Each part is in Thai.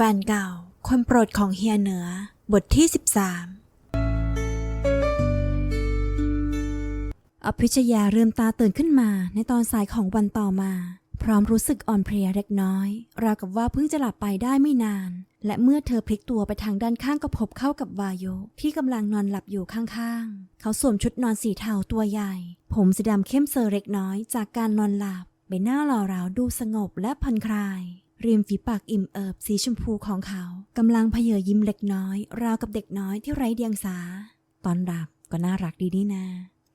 แฟนเก่า คนโปรดของเฮียเหนือ บทที่ 13 อภิชยาเริ่มตาตื่นขึ้นมาในตอนสายของวันต่อมา พร้อมรู้สึกอ่อนเพลียเล็กน้อย ราวกับว่าเพิ่งจะหลับไปได้ไม่นาน และเมื่อเธอพลิกตัวไปทางด้านข้างก็พบเข้ากับวาโยที่กำลังนอนหลับอยู่ข้างๆ เขาสวมชุดนอนสีเทาตัวใหญ่ ผมสีดำเข้มเซอร์เล็กน้อยจากการนอนหลับใบหน้าหล่อเหลาดูสงบและผ่อนคลาย ริมฝีปากอิ่มเอิบสีชมพูของเขากำลังเพเยอยิ้มเล็กน้อย ราวกับเด็กน้อยที่ไร้เดียงสา ตอนหลับก็น่ารักดีนี่นา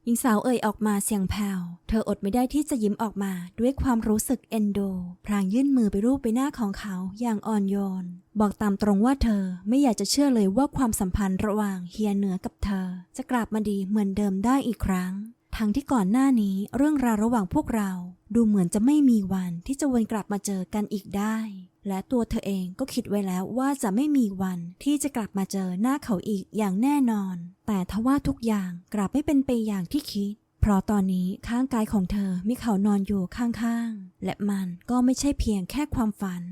หญิงสาวเอ่ยออกมาเสียงแผ่ว เธออดไม่ได้ที่จะยิ้มออกมาด้วยความรู้สึกเอ็นดูพรางยื่นมือไปรูปใบหน้าของเขาอย่างอ่อนโยน บอกตามตรงว่าเธอไม่อยากจะเชื่อเลยว่าความสัมพันธ์ระหว่างเฮียเหนือกับเธอ จะกลับมาดีเหมือนเดิมได้อีกครั้ง ทั้งที่ก่อนหน้านี้เรื่องราวระหว่างพวกเรา ดูเหมือนจะไม่มีวันที่จะวนกลับมาเจอกันอีกได้ และตัวเธอเองก็คิดไว้แล้วว่าจะไม่มีวันที่จะกลับมาเจอหน้าเขาอีกอย่างแน่นอน แต่ทว่าทุกอย่างกลับไม่เป็นไปอย่างที่คิด เพราะตอนนี้ข้างกายของเธอมีเขานอนอยู่ข้างๆ และมันก็ไม่ใช่เพียงแค่ความฝัน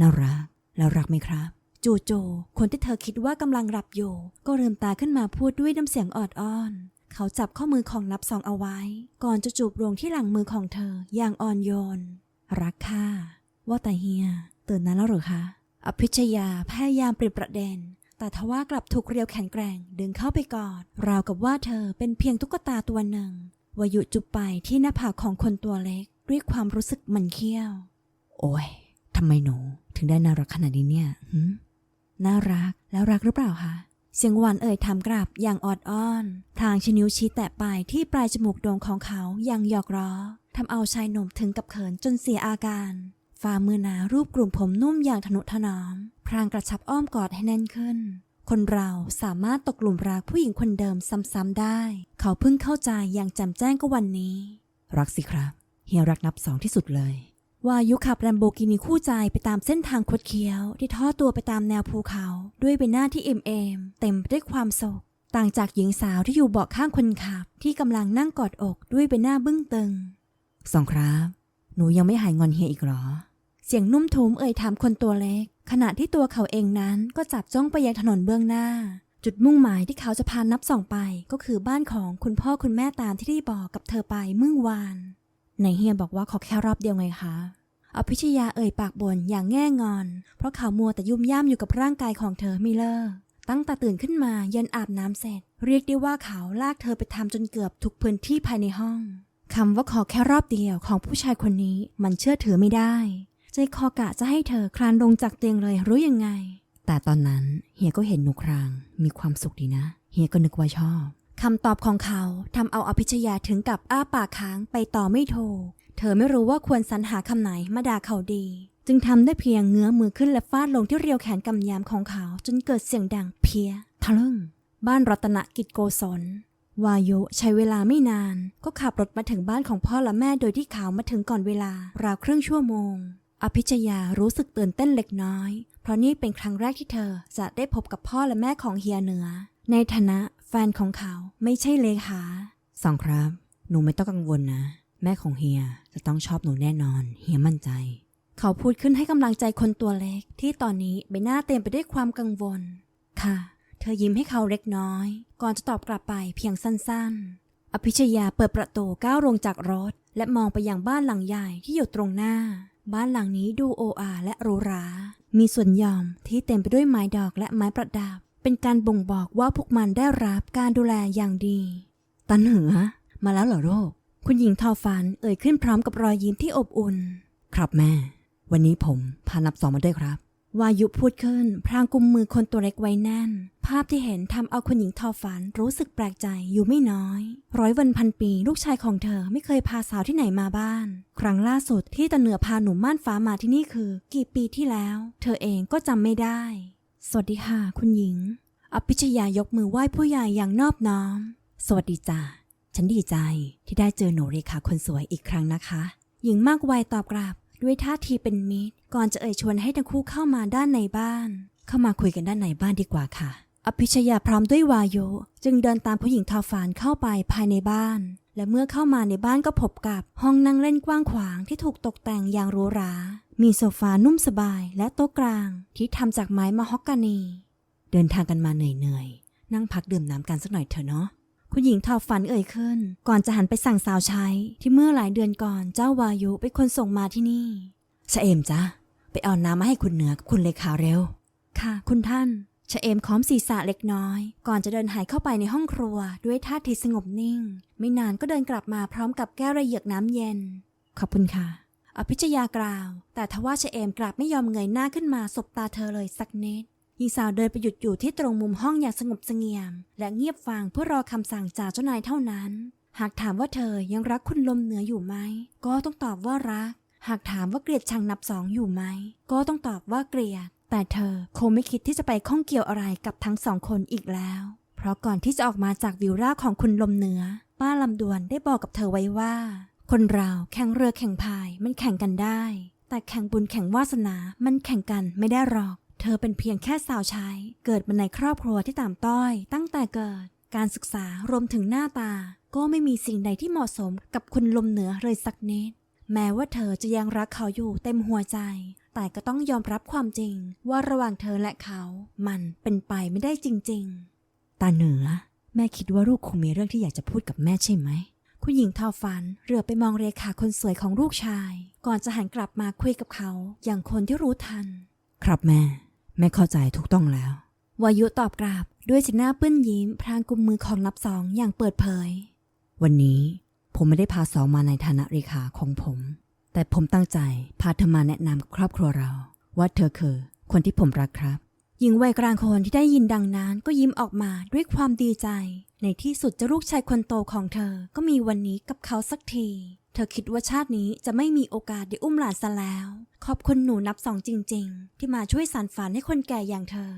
น่ารัก แล้วรักไหมครับจู่ๆคนที่เธอคิดว่ากำลังหลับอยู่ ก็ลืมตาขึ้นมาพูดด้วยน้ำเสียงออดอ้อน เขาจับข้อมือของนับสองเอาไว้ ก่อนจะจูบลงที่หลังมือของเธออย่างอ่อนโยน รักค่ะ ว่าแต่เฮียตื่นนานแล้วหรือคะ อภิชยาพยายามเปลี่ยนประเด็น แต่ทว่ากลับถูกเรียวแข็งแกร่งดึงเข้าไปกอด ราวกับว่าเธอเป็นเพียงตุ๊กตาตัวหนึ่งวายุจุบไปที่หน้าผากของคนตัวเล็กด้วยความรู้สึกมันเคี้ยว โอ้ยทำไมหนู ถึงได้น่ารักขนาดนี้เนี่ยหืมน่ารักแล้วรักหรือเปล่าคะ เสียงหวานเอ่ยถามกลับอย่างออดอ้อนพลางชนิ้วชี้แตะไปที่ปลายจมูกโด่งของเขาอย่างหยอกล้อทำเอาชายหนุ่มถึงกับเขินจนเสียอาการ ฝ่ามือหนารูปกลุ่มผมนุ่มอย่างทนุถนอม พรางกระชับอ้อมกอดให้แน่นขึ้น คนเราสามารถตกหลุมรักผู้หญิงคนเดิมซ้ำๆได้ เขาเพิ่งเข้าใจอย่างแจ่มแจ้งก็วันนี้ รักสิครับ เฮียรักนับสองที่สุดเลย วายุขับแรมโบกินีคู่ใจไปตามเส้นทางคดเคี้ยว ที่ทอดตัวไปตามแนวภูเขา ด้วยใบหน้าที่เอ็มเอมเต็มไปด้วยความโศก ต่างจากหญิงสาวที่อยู่เบาะข้างคนขับ ที่กำลังนั่งกอดอกด้วยใบหน้าบึ้งตึง สองครับ หนูยังไม่หายงอนเฮียอีกหรอ เสียงนุ่มทุ้มเอ่ยถามคนตัวเล็ก ขณะที่ตัวเขาเองนั้นก็จับจ้องไปยังถนนเบื้องหน้า จุดมุ่งหมายที่เขาจะพานับส่องไป ก็คือบ้านของคุณพ่อคุณแม่ตามที่ได้บอกกับเธอไปเมื่อวาน ไหนเฮียบอกว่าขอแค่รอบเดียวไงคะอภิชยาเอ่ยปากบ่นอย่างแง่งอน เพราะเขามัวแต่ยุ่มย่ามอยู่กับร่างกายของเธอไม่เลิกตั้งแต่ตื่นขึ้นมายันอาบน้ำเสร็จ เรียกได้ว่าเขาลากเธอไปทำจนเกือบทุกพื้นที่ภายในห้องคำว่าขอแค่รอบเดียวของผู้ชายคนนี้มันเชื่อถือไม่ได้ ใจคอกะจะให้เธอคลานลงจากเตียงเลยรู้ยังไง แต่ตอนนั้นเฮียก็เห็นหนูครางมีความสุขดีนะ เฮียก็นึกว่าชอบ คำตอบของเขาทำเอาอภิชยาถึงกับอ้าปากค้างไปต่อไม่ถูกเธอไม่รู้ว่าควรสรรหาคำไหนมาด่าเขาดี จึงทำได้เพียงเงื้อมือขึ้นและฟาดลงที่เรียวแขนกำยำของเขา จนเกิดเสียงดังเพี้ยทะลึ่ง บ้านรัตนกิจโกศลวายุใช้เวลาไม่นาน ก็ขับรถมาถึงบ้านของพ่อและแม่โดยที่เขามาถึงก่อนเวลา ราวครึ่งชั่วโมง อภิชยารู้สึกตื่นเต้นเล็กน้อย เพราะนี่เป็นครั้งแรกที่เธอจะได้พบกับพ่อและแม่ของเฮียเหนือ ในฐานะ แฟนของเขาไม่ใช่เลขาสองครับ หนูไม่ต้องกังวลนะ แม่ของเฮียจะต้องชอบหนูแน่นอน เฮียมั่นใจ เขาพูดขึ้นให้กำลังใจคนตัวเล็ก ที่ตอนนี้ใบหน้าเต็มไปด้วยความกังวล ค่ะ เธอยิ้มให้เขาเล็กน้อย ก่อนจะตอบกลับไปเพียงสั้นๆ อภิชยาเปิดประตูก้าวลงจากรถ และมองไปยังบ้านหลังใหญ่ที่อยู่ตรงหน้า บ้านหลังนี้ดูโออาและหรูหรา มีสวนหย่อมที่เต็มไปด้วยไม้ดอกและไม้ประดับ เป็นการบ่งบอกว่าพวกมันได้รับการดูแลอย่างดี ตันเหนือ มาแล้วเหรอโรค คุณหญิงทอฟันเอ่ยขึ้นพร้อมกับรอยยิ้มที่อบอุ่น ครับแม่ วันนี้ผมพานับสองมาด้วยครับ วายุพูดขึ้น พรางกุมมือคนตัวเล็กไว้แน่น ภาพที่เห็นทำเอาคุณหญิงทอฝันรู้สึกแปลกใจอยู่ไม่น้อย ร้อยวันพันปีลูกชายของเธอไม่เคยพาสาวที่ไหนมาบ้าน ครั้งล่าสุดที่ตาเหนือพาหนุ่มม่านฟ้ามาที่นี่คือ กี่ปีที่แล้ว เธอเองก็จำไม่ได้ สวัสดีค่ะ คุณหญิง อภิชยายกมือไหว้ผู้ใหญ่อย่างนอบน้อม สวัสดีจ้าฉันดีใจที่ได้เจอหนูเรขาคนสวยอีกครั้งนะคะ หญิงมากวัยตอบกลับด้วยท่าทีเป็นมิตร ก่อนจะเอ่ยชวนให้ทั้งคู่เข้ามาด้านในบ้าน เข้ามาคุยกันด้านในบ้านดีกว่าค่ะ อภิชยาพร้อมด้วยวายุจึงเดินตามผู้หญิงทอฟานเข้าไปภายในบ้าน และเมื่อเข้ามาในบ้านก็พบกับห้องนั่งเล่นกว้างขวางที่ถูกตกแต่งอย่างหรูหรา มีโซฟานุ่มสบายและโต๊ะกลาง ที่ทำจากไม้มะฮอกกานี เดินทางกันมาเหนื่อยๆ นั่งพักดื่มน้ำกันสักหน่อยเถอะเนาะ คุณหญิงทอฝันเอ่ยขึ้น ก่อนจะหันไปสั่งสาวใช้ ที่เมื่อหลายเดือนก่อนเจ้าวายุเป็นคนส่งมาที่นี่ชะเอมจ้ะไปเอาน้ำมาให้คุณเหนือกับคุณเลขาเร็ว ค่ะ คุณท่านชะเอมค้อมศีรษะเล็กน้อย ก่อนจะเดินหายเข้าไปในห้องครัว ด้วยท่าทีสงบนิ่ง ไม่นานก็เดินกลับมาพร้อมกับแก้วระเหยือกน้ำเย็น ขอบคุณค่ะ อภิชยากล่าว แต่ทว่าชะเอมกลับไม่ยอมเงยหน้าขึ้นมาสบตาเธอเลยสักนิด หญิงสาวเดินไปหยุดอยู่ที่ตรงมุมห้องอย่างสงบเสงี่ยม และเงียบฟังเพื่อรอคำสั่งจากเจ้านายเท่านั้น หากถามว่าเธอยังรักคุณลมเหนืออยู่ไหม ก็ต้องตอบว่ารัก หากถามว่าเกลียดชังนับสองอยู่ไหม ก็ต้องตอบว่าเกลียด แต่เธอคงไม่คิดที่จะไปข้องเกี่ยวอะไรกับทั้งสองคนอีกแล้ว เพราะก่อนที่จะออกมาจากวิลล่าของคุณลมเหนือ ป้าลำดวนได้บอกกับเธอไว้ว่า คนเราแข่งเรือแข่งพายมันแข่งกันได้ แต่แข่งบุญแข่งวาสนา มันแข่งกันไม่ได้หรอก เธอเป็นเพียงแค่สาวใช้ เกิดมาในครอบครัวที่ต่ำต้อย ตั้งแต่เกิด การศึกษารวมถึงหน้าตา ก็ไม่มีสิ่งใดที่เหมาะสมกับคุณลมเหนือเลยสักนิด แม้ว่าเธอจะยังรักเขาอยู่เต็มหัวใจ แต่ก็ต้องยอมรับความจริง ว่าระหว่างเธอและเขา มันเป็นไปไม่ได้จริง ๆ ตาเหนือ แม่คิดว่าลูกคงมีเรื่องที่อยากจะพูดกับแม่ใช่ไหมคุณหญิงทอฝันเหลือไปมองเรขาคนสวยของลูกชาย ก่อนจะหันกลับมาคุยกับเขา อย่างคนที่รู้ทัน ครับแม่ แม่เข้าใจถูกต้องแล้ว วายุตอบกลับด้วยสีหน้าเปื้อนยิ้ม พรางกุมมือของนับสองอย่างเปิดเผย วันนี้ผมไม่ได้พาสองมาในฐานะเรขาของผม แต่ผมตั้งใจพาเธอมาแนะนำกับครอบครัวเรา ว่าเธอคือคนที่ผมรักครับหญิงวัยกลางคนที่ได้ยินดังนั้นก็ยิ้มออกมาด้วยความดีใจ ในที่สุดเจะลูกชายคนโตของเธอก็มีวันนี้กับเขาสักที เธอคิดว่าชาตินี้จะไม่มีโอกาสได้อุ้มหลานซะแล้ว ขอบคุณหนูนับสองจริง ๆ ที่มาช่วยสานฝันให้คนแก่อย่างเธอ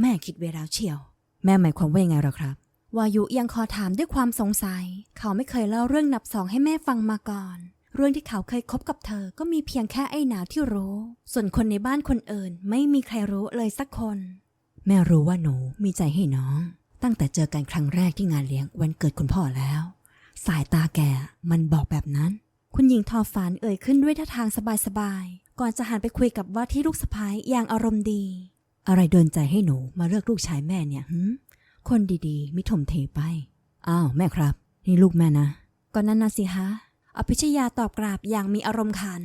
แม่คิดเวลาเชียว แม่หมายความว่ายังไงหรอครับ วายุยังขอถามด้วยความสงสัย เขาไม่เคยเล่าเรื่องนับสองให้แม่ฟังมาก่อน เรื่องที่เขาเคยคบกับเธอก็มีเพียงแค่ไอ้หนาวที่รู้ ส่วนคนในบ้านคนอื่น ไม่มีใครรู้เลยสักคน แม่รู้ว่าหนูมีใจให้น้อง ตั้งแต่เจอกันครั้งแรกที่งานเลี้ยงวันเกิดคุณพ่อแล้ว สายตาแกมันบอกแบบนั้น คุณหญิงทอฝันเอ่ยขึ้นด้วยท่าทางสบายๆ ก่อนจะหันไปคุยกับว่าที่ลูกสะพ้ายอย่างอารมณ์ดี อะไรโดนใจให้หนูมาเลือกลูกชายแม่เนี่ยหืมคนดีๆ มิถมเทไป อ้าวแม่ครับ นี่ลูกแม่นะ ก็นั่นนะสิฮะอภิชยาตอบกราบอย่างมีอารมณ์ขัน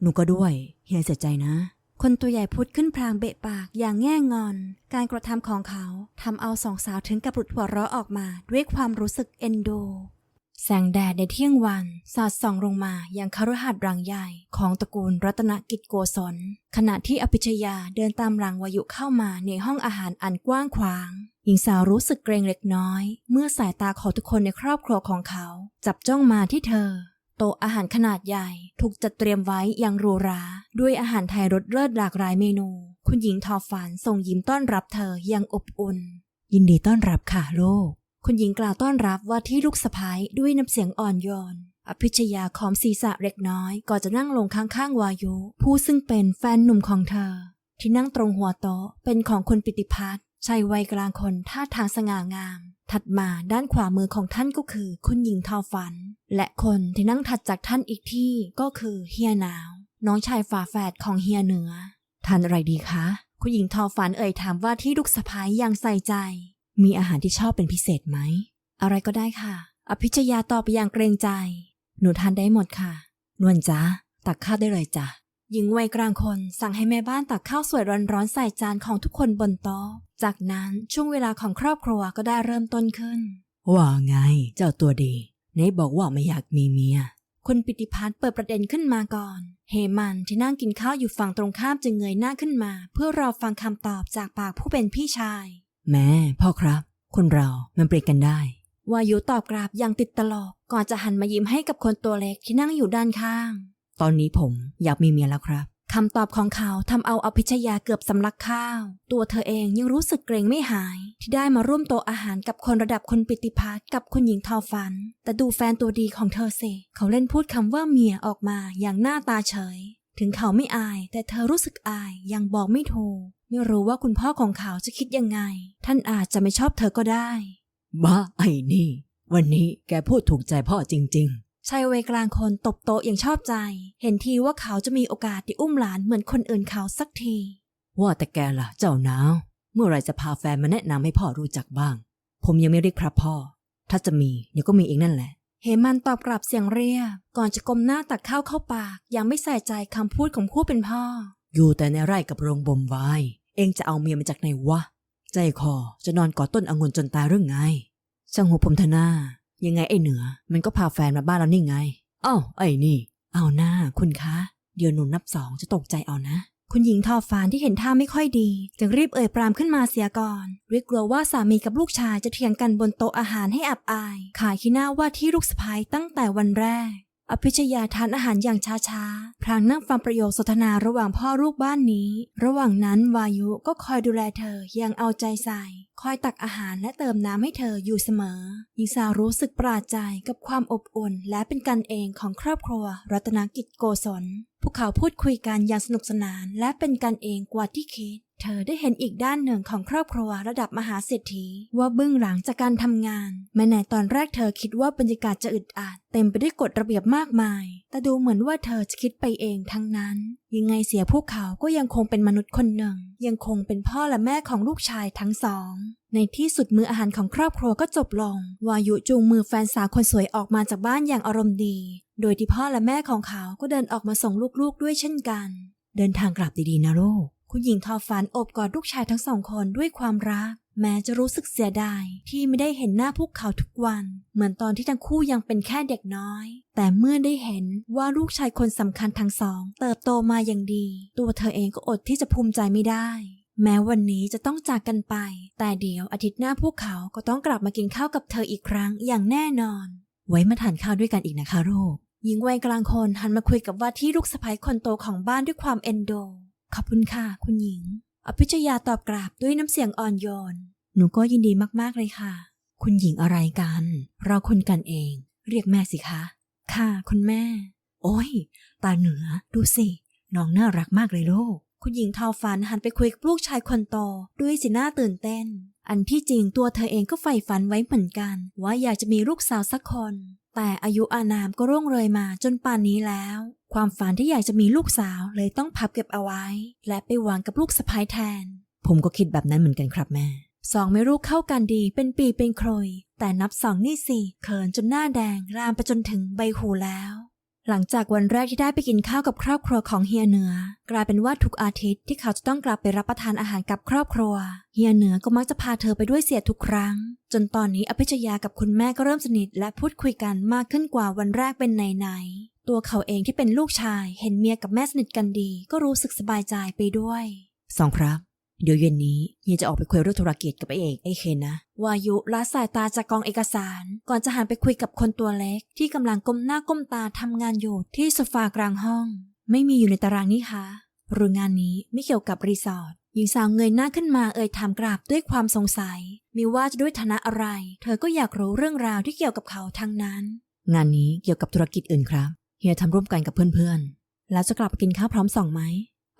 หนูก็ด้วย เฮียเสียใจนะ คนตัวใหญ่พูดขึ้นพลางเบะปากอย่างแง่งอน การกระทำของเขาทำเอาสองสาวถึงกับหลุดหัวเราะออกมาด้วยความรู้สึกเอ็นดู แสงแดดในเที่ยงวัน สาดส่องลงมายังคฤหาสน์รังใหญ่ของตระกูลรัตนกิจโกศลขณะที่อภิชยาเดินตามหลังวายุเข้ามาในห้องอาหารอันกว้างขวาง หญิงสาวรู้สึกเกรงเล็กน้อย เมื่อสายตาของทุกคนในครอบครัวของเขา จับจ้องมาที่เธอ โต๊ะอาหารขนาดใหญ่ถูกจัดเตรียมไว้อย่างรูรา ด้วยอาหารไทยรสเลิศหลากหลายเมนู คุณหญิงทอฝันส่งยิ้มต้อนรับเธออย่างอบอุ่น ยินดีต้อนรับค่ะลูก คุณหญิงกล่าวต้อนรับว่าที่ลูกสะพ้ายด้วยน้ำเสียงอ่อนโยน อภิชยาขอมศีรษะเล็กน้อย ก่อนจะนั่งลงข้างๆวายุ ผู้ซึ่งเป็นแฟนหนุ่มของเธอ ที่นั่งตรงหัวโต๊ะเป็นของคุณปิติพัฒน์ชายวัยกลางคนท่าทางสง่างาม ถัดมาด้านขวามือของท่านก็คือ คุณหญิงทอฝัน และคนที่นั่งถัดจากท่านอีกที่ก็คือเฮียหนาว น้องชายฝาแฝดของเฮียเหนือทานอะไรดีคะ คุณหญิงทอฝันเอ่ยถามว่าที่ลูกสะพ้ายยังใส่ใจ มีอาหารที่ชอบเป็นพิเศษไหม อะไรก็ได้ค่ะ อภิชยาตอบไปอย่างเกรงใจ หนูทานได้หมดค่ะ นวลจ้าตักข้าวได้เลยจ้ะหญิงวัยกลางคนสั่งให้แม่บ้านตักข้าวสวยร้อนๆใส่จานของทุกคนบนโต๊ะ จากนั้นช่วงเวลาของครอบครัวก็ได้เริ่มต้นขึ้น ว่าไง เจ้าตัวดีไหนบอกว่าไม่อยากมีเมีย คุณปิติพัฒน์เปิดประเด็นขึ้นมาก่อน เฮมันที่นั่งกินข้าวอยู่ฝั่งตรงข้ามจึงเงยหน้าขึ้นมา เพื่อรอฟังคำตอบจากปากผู้เป็นพี่ชาย แม่พ่อครับ คนเรามันเปลี่ยนกันได้วายุตอบกราบอย่างติดตลกก่อนจะหันมายิ้มให้กับคนตัวเล็กที่นั่งอยู่ด้านข้าง ตอนนี้ผมอยากมีเมียแล้วครับคำตอบของเขาทำเอาอภิชยาเกือบสำลักข้าว ตัวเธอเองยังรู้สึกเกรงไม่หาย ที่ได้มาร่วมโต๊ะอาหารกับคนระดับคุณปิติพัฒน์กับคุณหญิงทอฝัน แต่ดูแฟนตัวดีของเธอสิเขาเล่นพูดคำว่าเมียออกมาอย่างหน้าตาเฉย ถึงเขาไม่อายแต่เธอรู้สึกอายยังบอกไม่ถูก ไม่รู้ว่าคุณพ่อของเขาจะคิดยังไง ท่านอาจจะไม่ชอบเธอก็ได้ บ้าไอ้นี่ วันนี้แกพูดถูกใจพ่อจริงชายวัยกลางคนตบโต๊ะอย่างชอบใจ เห็นทีว่าเขาจะมีโอกาสได้อุ้มหลานเหมือนคนอื่นเขาสักที ว่าแต่แกล่ะ เจ้านาว เมื่อไหรจะพาแฟนมาแนะนำให้พ่อรู้จักบ้าง ผมยังไม่เรียกครับพ่อ ถ้าจะมีเดี๋ยวก็มีเองนั่นแหละเหมันตอบกลับเสียงเรียบ ก่อนจะก้มหน้าตักข้าวเข้าปาก ยังไม่ใส่ใจคำพูดของผู้เป็นพ่อ อยู่แต่ในไร่กับโรงบ่มไวาย เองจะเอาเมียมาจากไหนวะ ใจคอจะนอนกอดต้นองุ่นจนตายเรื่องไงช่างหัวผมเถอะหน้ายังไงไอ้เหนือ มันก็พาแฟนมาบ้านเรานี่ไงอ้าวไอ้นี่ เอาหน้าคุณคะ เดี๋ยวหนูนับสองจะตกใจเอานะ คุณหญิงทอฟานที่เห็นท่าไม่ค่อยดี จึงรีบเอ่ยปรามขึ้นมาเสียก่อนด้วยกลัวว่าสามีกับลูกชายจะเถียงกันบนโต๊ะอาหารให้อับอาย ขายขี้หน้าว่าที่ลูกสะพ้ายตั้งแต่วันแรก อภิชยาทานอาหารอย่างช้าๆ พลางนั่งฟังประโยคสนทนาระหว่างพ่อลูกบ้านนี้ ระหว่างนั้นวายุก็คอยดูแลเธออย่างเอาใจใส่ คอยตักอาหารและเติมน้ำให้เธออยู่เสมอ หญิงสาวรู้สึกปราดใจกับความอบอุ่นและเป็นกันเองของครอบครัว รัตนกิจโกศล พวกเขาพูดคุยกันอย่างสนุกสนานและเป็นกันเองกว่าที่คิด เธอได้เห็นอีกด้านหนึ่งของครอบครัวระดับมหาเศรษฐีว่าเบื้องหลังจากการทำงาน แม้ในตอนแรกเธอคิดว่าบรรยากาศจะอึดอัดเต็มไปด้วยกฎระเบียบมากมาย แต่ดูเหมือนว่าเธอจะคิดไปเองทั้งนั้น ยังไงเสียพวกเขาก็ยังคงเป็นมนุษย์คนหนึ่ง ยังคงเป็นพ่อและแม่ของลูกชายทั้งสอง ในที่สุดมื้ออาหารของครอบครัวก็จบลง วายุจูงมือแฟนสาวคนสวยออกมาจากบ้านอย่างอารมณ์ดี โดยที่พ่อและแม่ของเขาก็เดินออกมาส่งลูกๆด้วยเช่นกัน เดินทางกลับดีๆนะลูก คุณหญิงทอฝันโอบกอดลูกชายทั้งสองคนด้วยความรัก แม้จะรู้สึกเสียดายที่ไม่ได้เห็นหน้าพวกเขาทุกวัน เหมือนตอนที่ทั้งคู่ยังเป็นแค่เด็กน้อย แต่เมื่อได้เห็นว่าลูกชายคนสำคัญทั้งสอง เติบโตมาอย่างดี ตัวเธอเองก็อดที่จะภูมิใจไม่ได้แม้วันนี้จะต้องจากกันไป แต่เดี๋ยวอาทิตย์หน้าพวกเขาก็ต้องกลับมากินข้าวกับเธออีกครั้งอย่างแน่นอน ไว้มาทานข้าวด้วยกันอีกนะคะลูกหญิงวัยกลางคนหันมาคุยกับว่าที่ลูกสะใภ้คนโตของบ้านด้วยความเอ็นดู ขอบคุณค่ะ คุณหญิง อภิชยาตอบกราบด้วยน้ำเสียงอ่อนโยน หนูก็ยินดีมากๆเลยค่ะ คุณหญิงอะไรกัน เราคนกันเอง เรียกแม่สิคะ ค่ะ คุณแม่ โอ้ย ตาเหนือ ดูสิ น้องน่ารักมากเลยลูก คุณหญิงทอฝันหันไปคุยกับลูกชายคนโตด้วยสีหน้าตื่นเต้น อันที่จริงตัวเธอเองก็ใฝ่ฝันไว้เหมือนกัน ว่าอยากจะมีลูกสาวสักคน แต่อายุอานามก็ร่วงเลยมาจนป่านนี้แล้ว ความฝันที่อยากจะมีลูกสาวเลยต้องพับเก็บเอาไว้ และไปวางกับลูกสะพ้ายแทน ผมก็คิดแบบนั้นเหมือนกันครับแม่สองไม่รู้เข้ากันดีเป็นปีเป็นโครย แต่นับสองนี่สิเขินจนหน้าแดงรามไปจนถึงใบหูแล้ว หลังจากวันแรกที่ได้ไปกินข้าวกับครอบครัวของเฮียเหนือ กลายเป็นว่าทุกอาทิตย์ที่เขาจะต้องกลับไปรับประทานอาหารกับครอบครัว เฮียเหนือก็มักจะพาเธอไปด้วยเสียทุกครั้ง จนตอนนี้อภิชยากับคุณแม่ก็เริ่มสนิทและพูดคุยกันมากขึ้นกว่าวันแรกเป็นไหนๆตัวเขาเองที่เป็นลูกชาย เห็นเมียกับแม่สนิทกันดี ก็รู้สึกสบายใจไปด้วยสองครับ เดี๋ยวเย็นนี้เฮียจะออกไปคุยเรื่องธุรกิจกับไอเอกไอเคนนะวายุละสายตาจากกองเอกสาร ก่อนจะหันไปคุยกับคนตัวเล็ก ที่กำลังก้มหน้าก้มตาทำงานอยู่ที่โซฟากลางห้อง ไม่มีอยู่ในตารางนี่คะหรืองานนี้ไม่เกี่ยวกับรีสอร์ทหญิงสาวเงยหน้าขึ้นมาเอ่ยถามกราบด้วยความสงสัยมีว่าจะด้วยฐานะอะไร เธอก็อยากรู้เรื่องราวที่เกี่ยวกับเขาทั้งนั้น งานนี้เกี่ยวกับธุรกิจอื่นครับเฮียทำร่วมกันกับเพื่อนๆแล้วจะกลับไปกินข้าวพร้อมสองไหม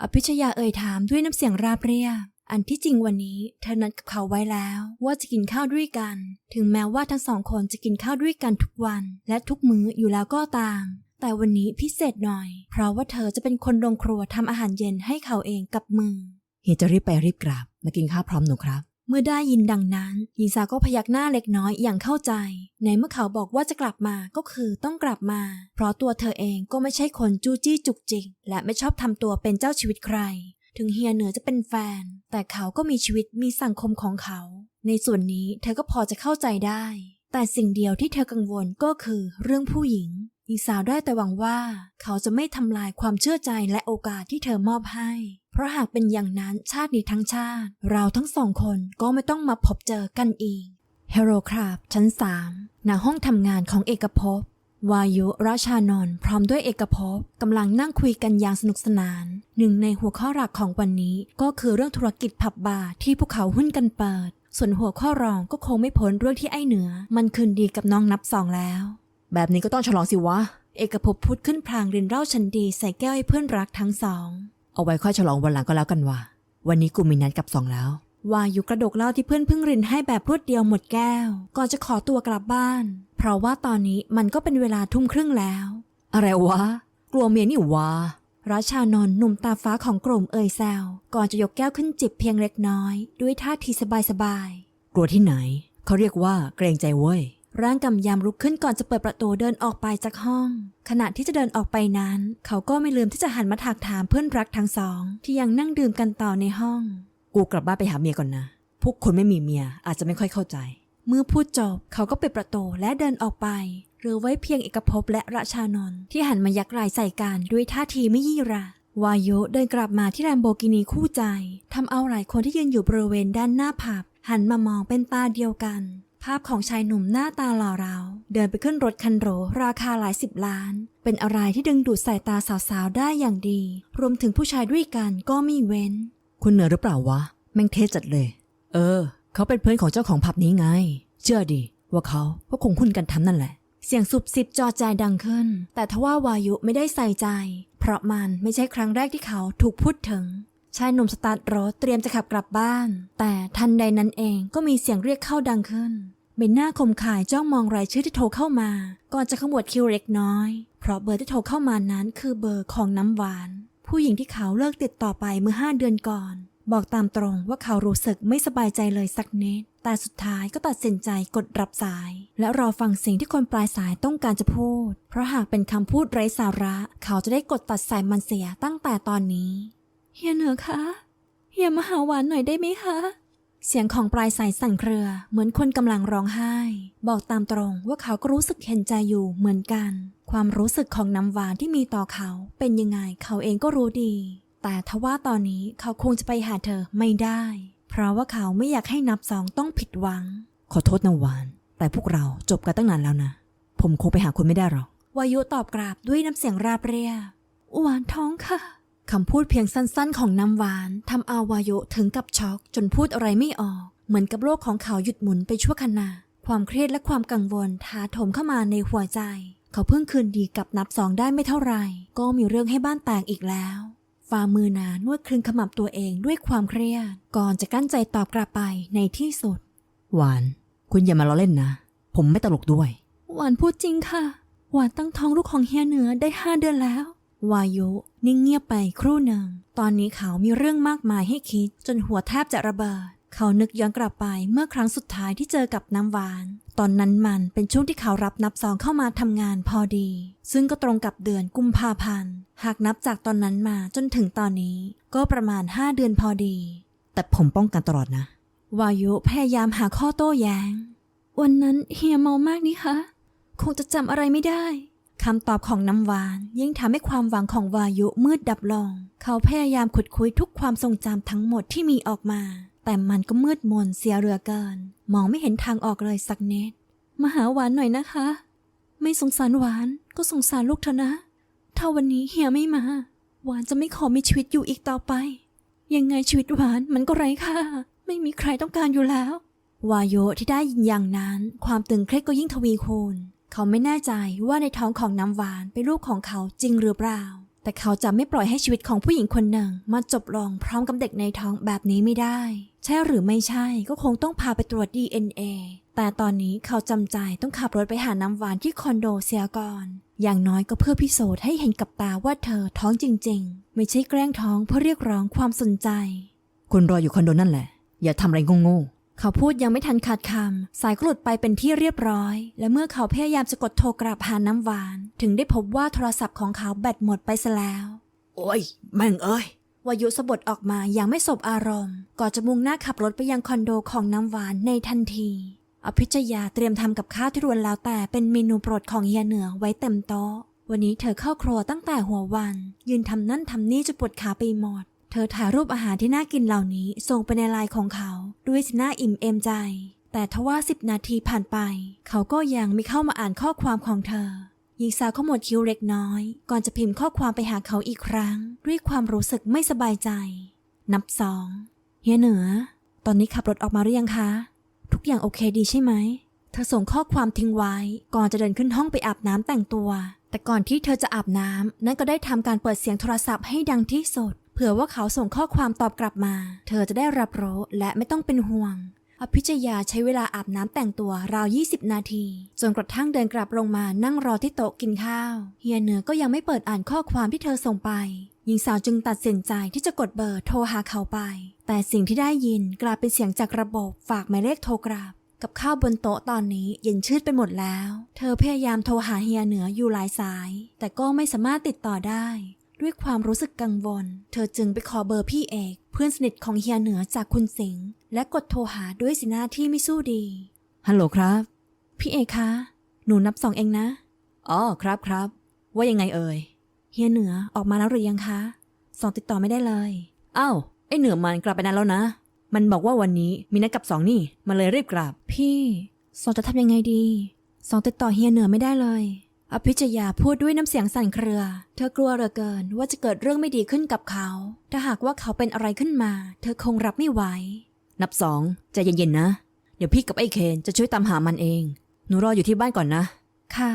อภิชยาเอ่ยถามด้วยน้ำเสียงราบเรียบ อันที่จริงวันนี้เธอนัดกับเขาไว้แล้ว ว่าจะกินข้าวด้วยกัน ถึงแม้ว่าทั้งสองคนจะกินข้าวด้วยกันทุกวัน และทุกมื้ออยู่แล้วก็ตาม แต่วันนี้พิเศษหน่อย เพราะว่าเธอจะเป็นคนลงครัวทำอาหารเย็นให้เขาเองกับมือ เฮียจะรีบไปรีบกลับมากินข้าวพร้อมหนูครับ เมื่อได้ยินดังนั้นหญิงสาวก็พยักหน้าเล็กน้อยอย่างเข้าใจ ในเมื่อเขาบอกว่าจะกลับมาก็คือต้องกลับมา เพราะตัวเธอเองก็ไม่ใช่คนจู้จี้จุกจิกและไม่ชอบทำตัวเป็นเจ้าชีวิตใคร ถึงเฮียเหนือจะเป็นแฟน แต่เขาก็มีชีวิตมีสังคมของเขา ในส่วนนี้เธอก็พอจะเข้าใจได้ แต่สิ่งเดียวที่เธอกังวลก็คือเรื่องผู้หญิงหญิงสาวได้แต่หวังว่า เขาจะไม่ทำลายความเชื่อใจและโอกาสที่เธอมอบให้ เพราะหากเป็นอย่างนั้นชาตินี้ทั้งชาติ เราทั้งสองคนก็ไม่ต้องมาพบเจอกันอีกเฮโรคราบชั้น3ณห้องทำงานของเอกภพวายุราชานนท์พร้อมด้วยเอกภพกำลังนั่งคุยกันอย่างสนุกสนาน หนึ่งในหัวข้อหลักของวันนี้ก็คือเรื่องธุรกิจผับบาร์ที่พวกเขาหุ้นกันเปิด ส่วนหัวข้อรองก็คงไม่พ้นเรื่องที่ไอ้เหนือ มันคืนดีกับน้องนับสองแล้ว แบบนี้ก็ต้องฉลองสิวะ เอกภพพูดขึ้นพลางรินเหล้าชันดีใส่แก้วให้เพื่อนรักทั้งสอง เอาไว้ค่อยฉลองวันหลังก็แล้วกันว่ะ วันนี้กูมีนัดกับสองแล้ววายุกระดกเหล้าที่เพื่อนเพิ่งรินให้แบบรวดเดียวหมดแก้ว ก่อนจะขอตัวกลับบ้านพราะว่าตอนนี้มันก็เป็นเวลาทุ่มครึ่งแล้ว อะไรวะ กลัวเมียนี่วะราชานนท์หนุ่มตาฟ้าของกลุ่มเอ่ยแซวก่อนจะยกแก้วขึ้นจิบเพียงเล็กน้อย ด้วยท่าทีสบายๆกลัวที่ไหน เขาเรียกว่าเกรงใจเว้ย ร่างกำยำลุกขึ้นก่อนจะเปิดประตูเดินออกไปจากห้อง ขณะที่จะเดินออกไปนั้น เขาก็ไม่ลืมที่จะหันมาถากถามเพื่อนรักทั้งสอง ที่ยังนั่งดื่มกันต่อในห้อง กูกลับบ้านไปหาเมียก่อนนะ พวกคนไม่มีเมียอาจจะไม่ค่อยเข้าใจ เมื่อพูดจบเขาก็ปิดประตูและเดินออกไปเหรือไว้เพียงเอกภพและราชานนท์ที่หันมายักไหลใส่กันด้วยท่าทีไม่ยี่หระวายุเดินกลับมาที่แลมโบกินีคู่ใจทำเอาหลายคนที่ยืนอยู่บริเวณด้านหน้าผับหันมามองเป็นตาเดียวกัน ภาพของชายหนุ่มหน้าตาหล่อเราเดินไปขึ้นรถคันโหรราคาหลายสิบล้าน เป็นอะไรที่ดึงดูดสายตาสาวๆได้อย่างดี รวมถึงผู้ชายด้วยกันก็ไม่เว้น คุณเหนือหรือเปล่าวะ แม่งเทจัดเลย เออ เขาเป็นเพื่อนของเจ้าของผับนี้ไง เชื่อดิว่าเขาก็คงคุ้นกันทำนั่นแหละ เสียงสุบสิบจอใจดังขึ้น แต่ทว่าวายุไม่ได้ใส่ใจ เพราะมันไม่ใช่ครั้งแรกที่เขาถูกพูดถึงชายหนุ่มสตาร์ทรถเตรียมจะขับกลับบ้าน แต่ทันใดนั้นเองก็มีเสียงเรียกเข้าดังขึ้น ใบหน้าคมขายจ้องมองรายชื่อที่โทรเข้ามา ก่อนจะขมวดคิวเล็กน้อย เพราะเบอร์ที่โทรเข้ามานั้นคือเบอร์ของน้ำหวาน ผู้หญิงที่เขาเลิกติดต่อไปเมื่อห้าเดือนก่อน บอกตามตรงว่าเขารู้สึกไม่สบายใจเลยสักนิด แต่สุดท้ายก็ตัดสินใจกดรับสาย และรอฟังสิ่งที่คนปลายสายต้องการจะพูด เพราะหากเป็นคำพูดไร้สาระ เขาจะได้กดตัดสายมันเสียตั้งแต่ตอนนี้ เฮียเหนือคะ เฮียมาหาหวานหน่อยได้ไหมคะ เสียงของปลายสายสั่นเครือ เหมือนคนกำลังร้องไห้ บอกตามตรงว่าเขาก็รู้สึกเห็นใจอยู่เหมือนกัน ความรู้สึกของน้ำหวานที่มีต่อเขา เป็นยังไงเขาเองก็รู้ดี แต่ทว่าตอนนี้เขาคงจะไปหาเธอไม่ได้ เพราะว่าเขาไม่อยากให้นับสองต้องผิดหวัง ขอโทษนะหวาน แต่พวกเราจบกันตั้งนานแล้วนะ ผมคงไปหาคุณไม่ได้หรอกวายุตอบกราบด้วยน้ำเสียงราบเรียบหวานท้องค่ะ คำพูดเพียงสั้นๆ ของน้ำหวานทำเอาวายุถึงกับช็อกจนพูดอะไรไม่ออก เหมือนกับโลกของเขาหยุดหมุนไปชั่วขณะ ความเครียดและความกังวลถาโถมเข้ามาในหัวใจ เขาเพิ่งคืนดีกับนับสองได้ไม่เท่าไหร่ ก็มีเรื่องให้บ้านแตกอีกแล้วฝ่ามือนานวดคลึงขมับตัวเองด้วยความเครียด ก่อนจะกั้นใจตอบกลับไปในที่สุด หวาน คุณอย่ามาล้อเล่นนะ ผมไม่ตลกด้วย หวานพูดจริงค่ะ หวานตั้งท้องลูกของเฮียเหนือได้ห้าเดือนแล้ว วายุ นิ่งเงียบไปครู่หนึ่ง ตอนนี้เขามีเรื่องมากมายให้คิดจนหัวแทบจะระเบิด เขานึกย้อนกลับไปเมื่อครั้งสุดท้ายที่เจอกับน้ำหวาน ตอนนั้นมันเป็นช่วงที่เขารับนับซองเข้ามาทำงานพอดี ซึ่งก็ตรงกับเดือนกุมภาพันธ์ หากนับจากตอนนั้นมาจนถึงตอนนี้ ก็ประมาณห้าเดือนพอดี แต่ผมป้องกันตลอดนะ วายุพยายามหาข้อโต้แย้ง วันนั้นเฮียเมามากนี่คะ คงจะจำอะไรไม่ได้ คำตอบของน้ำหวานยิ่งทำให้ความหวังของวายุมืดดับลง เขาพยายามขุดคุยทุกความทรงจำทั้งหมดที่มีออกมา แต่มันก็มืดมนเสียเรือเกิน มองไม่เห็นทางออกเลยสักนิดมาหาหวานหน่อยนะคะ ไม่สงสารหวานก็สงสารลูกเธอนะ ถ้าวันนี้เฮียไม่มา หวานจะไม่ขอมีชีวิตอยู่อีกต่อไป ยังไงชีวิตหวานมันก็ไร้ค่า ไม่มีใครต้องการอยู่แล้ว วาโยที่ได้ยินอย่างนั้น ความตึงเครียดก็ยิ่งทวีคูณ เขาไม่แน่ใจว่าในท้องของน้ำหวานเป็นลูกของเขาจริงหรือเปล่า แต่เขาจะไม่ปล่อยให้ชีวิตของผู้หญิงคนหนึ่ง มาจบลงพร้อมกับเด็กในท้องแบบนี้ไม่ได้ ใช่หรือไม่ใช่ก็คงต้องพาไปตรวจ DNA แต่ตอนนี้เขาจำใจต้องขับรถไปหาน้ำหวานที่คอนโดเสียก่อน อย่างน้อยก็เพื่อพิสูจน์ให้เห็นกับตาว่าเธอท้องจริง ๆ ไม่ใช่แกล้งท้องเพื่อเรียกร้องความสนใจ คุณรออยู่คอนโดนั่นแหละ อย่าทำอะไรโง่ เขาพูดยังไม่ทันขาดคำ สายก็หลุดไปเป็นที่เรียบร้อย และเมื่อเขาพยายามจะกดโทรกลับหาน้ำหวาน ถึงได้พบว่าโทรศัพท์ของเขาแบตหมดไปซะแล้วๆโอ้ยแม่งเอ้ยวายุสะบดออกมาอย่างไม่สบอารมณ์ ก่อนจะมุ่งหน้าขับรถไปยังคอนโดของน้ำหวานในทันที อภิชยาเตรียมทำกับข้าวที่รวนแล้วแต่เป็นเมนูโปรดของเฮียเหนือไว้เต็มโต๊ะ วันนี้เธอเข้าครัวตั้งแต่หัววัน ยืนทำนั่นทำนี่จะปวดขาไปหมด เธอถ่ายรูปอาหารที่น่ากินเหล่านี้ส่งไปในไลน์ของเขา ด้วยสีหน้าอิ่มเอมใจ แต่ทว่าสิบนาทีผ่านไป เขาก็ยังไม่เข้ามาอ่านข้อความของเธอหญิงสาวขมวดคิ้วเล็กน้อย ก่อนจะพิมพ์ข้อความไปหาเขาอีกครั้ง ด้วยความรู้สึกไม่สบายใจ นับสองเฮียเหนือ ตอนนี้ขับรถออกมาหรือยังคะ ทุกอย่างโอเคดีใช่ไหมเธอส่งข้อความทิ้งไว้ ก่อนจะเดินขึ้นห้องไปอาบน้ำแต่งตัว แต่ก่อนที่เธอจะอาบน้ำนั่นก็ได้ทำการเปิดเสียงโทรศัพท์ให้ดังที่สุด เผื่อว่าเขาส่งข้อความตอบกลับมา เธอจะได้รับรู้และไม่ต้องเป็นห่วง อภิชยาใช้เวลาอาบน้ำแต่งตัวราว 20 นาที จนกระทั่งเดินกลับลงมานั่งรอที่โต๊ะกินข้าว เฮียเหนือก็ยังไม่เปิดอ่านข้อความที่เธอส่งไป หญิงสาวจึงตัดสินใจที่จะกดเบอร์โทรหาเขาไป แต่สิ่งที่ได้ยินกลายเป็นเสียงจากระบบฝากหมายเลขโทรกลับกับข้าวบนโต๊ะตอนนี้เย็นชืดไปหมดแล้ว เธอพยายามโทรหาเฮียเหนืออยู่หลายสาย แต่ก็ไม่สามารถติดต่อได้ ด้วยความรู้สึกกังวล เธอจึงไปขอเบอร์พี่เอก เพื่อนสนิทของเฮียเหนือจากคุณสิงห์และกดโทรหาด้วยสีหน้าที่ไม่สู้ดี ฮัลโหลครับ พี่เอกคะ หนูนับสองเองนะ อ๋อครับครับ ว่ายังไงเอ่ย เฮียเหนือออกมาแล้วหรือยังคะ สองติดต่อไม่ได้เลย อ้าวไอ้เหนือมันกลับไปนานแล้วนะ มันบอกว่าวันนี้มีนัดกับสองนี่ มันเลยรีบกลับ พี่ สองจะทำยังไงดี สองติดต่อเฮียเหนือไม่ได้เลย อภิชยาพูดด้วยน้ำเสียงสั่นเครือ เธอกลัวเหลือเกินว่าจะเกิดเรื่องไม่ดีขึ้นกับเขา ถ้าหากว่าเขาเป็นอะไรขึ้นมา เธอคงรับไม่ไหว นับสองใจเย็นๆนะ เดี๋ยวพี่กับไอ้เคนจะช่วยตามหามันเอง หนูรออยู่ที่บ้านก่อนนะ ค่ะ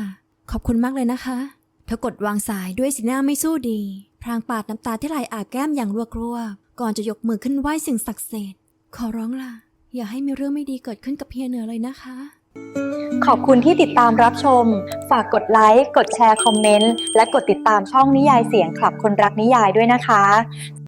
ขอบคุณมากเลยนะคะ เธอกดวางสายด้วยสีหน้าไม่สู้ดี พรางปาดน้ำตาที่ไหลอาบแก้มอย่างรัวๆ ก่อนจะยกมือขึ้นไหว้สิ่งศักดิ์สิทธิ์ ขอร้องล่ะ อย่าให้มีเรื่องไม่ดีเกิดขึ้นกับเฮียเหนือเลยนะคะ ขอบคุณที่ติดตามรับชม ฝากกดไลค์ กดแชร์ คอมเมนต์ และกดติดตามช่องนิยายเสียงคลับคนรักนิยายด้วยนะคะ